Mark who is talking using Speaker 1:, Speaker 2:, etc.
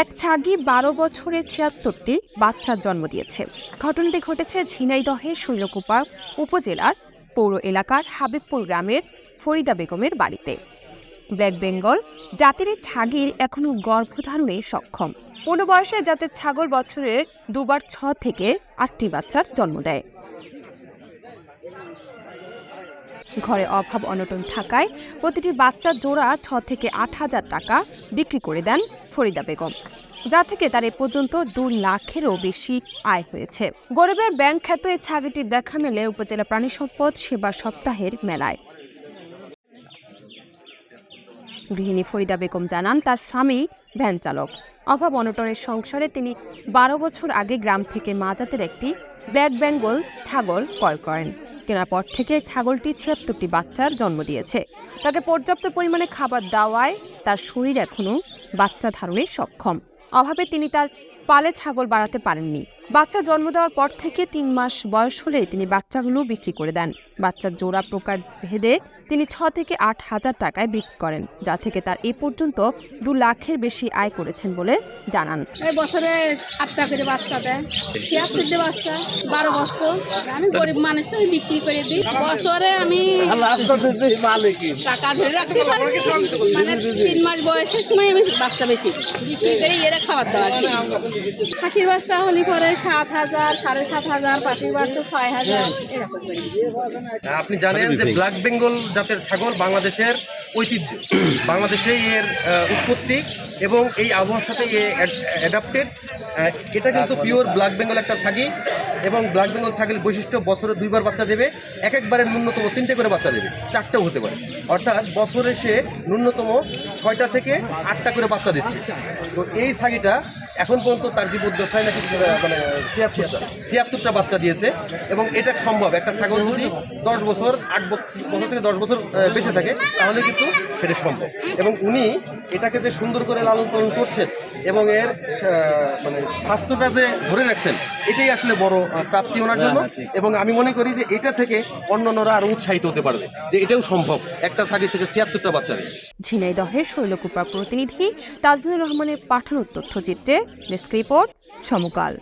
Speaker 1: এক ছাগি বারো বছরে ছিয়াত্তরটি বাচ্চার জন্ম দিয়েছে। ঘটনাটি ঘটেছে ঝিনাইদহের শৈলকুপা উপজেলার পৌর এলাকার হাবিবপুর গ্রামের ফরিদা বেগমের বাড়িতে। ব্ল্যাক বেঙ্গল জাতির ছাগির এখনও গর্ভধারণে সক্ষম। পূর্ণ বয়সে জাতের ছাগল বছরে দুবার ছ থেকে আটটি বাচ্চার জন্ম দেয়। ঘরে অভাব অনটন থাকায় প্রতিটি বাচ্চার জোড়া ছ থেকে আট হাজার টাকা বিক্রি করে দেন ফরিদা বেগম, যা থেকে তার এ পর্যন্ত দু লাখেরও বেশি আয় হয়েছে। গরিবের ব্যাংক খ্যাত এই ছাগিটির দেখা মেলে উপজেলা প্রাণী সম্পদ সেবা সপ্তাহের মেলায়। গৃহিণী ফরিদা বেগম জানান, তার স্বামী ভ্যান চালক। অভাব অনটনের সংসারে তিনি বারো বছর আগে গ্রাম থেকে মাজাতের একটি ব্ল্যাক বেঙ্গল ছাগল ক্রয় করেন। কেনার পর থেকে ছাগলটি ছিয়াত্তরটি বাচ্চার জন্ম দিয়েছে। তাকে পর্যাপ্ত পরিমাণে খাবার দেওয়ায় তার শরীর এখনও বাচ্চা ধারণে সক্ষম। অভাবে তিনি তার পালে ছাগল বাড়াতে পারেননি। বাচ্চা জন্ম দেওয়ার পর থেকে তিন মাস বয়স হলে তিনি বাচ্চাগুলো বিক্রি করে দেন। বাচ্চার জোড়া প্রকার ভেদে তিনি ছ থেকে আট হাজার টাকায় বিক্রি করেন যা থেকে তার এ পর্যন্ত দু লাখের বেশি আয় করেছেন বলে জানান।
Speaker 2: এই বছরে আটটা করে বাচ্চা দেয়। ছিয়াত্তরটি বাচ্চা বারো বছর। আমি গরিব মানুষ তো আমি বিক্রি করে দিই। বছরে আমি টাকা ধরে রাখতে পারি। মানে তিন মাস বয়সের সময় আমি বাচ্চা বেশি। বিক্রি করে এরা খাবার দাবার খাসির বাচ্চা হলে পরে সাত হাজার সাড়ে সাত হাজার পাটির বাসে ছয় হাজার এরকম করি।
Speaker 3: আপনি জানেন যে ব্ল্যাক বেঙ্গল জাতের ছাগল বাংলাদেশের ঐতিহ্য। বাংলাদেশে এর উৎপত্তি এবং এই আবহাওয়ার সাথে এ অ্যাডাপ্টেড এটা কিন্তু পিওর ব্ল্যাক বেঙ্গল একটা ছাগি। এবং ব্ল্যাক বেঙ্গল ছাগের বৈশিষ্ট্য, বছরে দুইবার বাচ্চা দেবে এক একবারের ন্যূনতম তিনটে করে বাচ্চা দেবে, চারটেও হতে পারে। অর্থাৎ বছরে সে ন্যূনতম ছয়টা থেকে আটটা করে বাচ্চা দিচ্ছে। তো এই ছাগিটা এখন পর্যন্ত তার জীবদ্দশায় নাকি মানে ছিয়াত্তরটা বাচ্চা দিয়েছে এবং এটা সম্ভব। একটা ছাগল যদি দশ বছর, আট বছর থেকে দশ বছর বেঁচে থাকে, তাহলে কিন্তু সেটা সম্ভব। এবং উনি এটাকে যে সুন্দর করে লালন পালন করছেন এবং এর মানে স্বাস্থ্যটা যে ধরে রাখছেন, এটাই আসলে বড় প্রাপ্তি ওনার জন্য। এবং আমি মনে করি যে এটা থেকে অন্যান্যরা আরও উৎসাহিত হতে পারবে যে এটাও সম্ভব। একটা সার্ভিস থেকে ছিয়াত্তরটা বাচ্চা দেয়
Speaker 1: ঝিনাইদহের শৈলকুপা প্রতিনিধি তাজনুর রহমানের পাঠানোর তথ্যচিত্রে ডেস্ক রিপোর্ট সমকাল।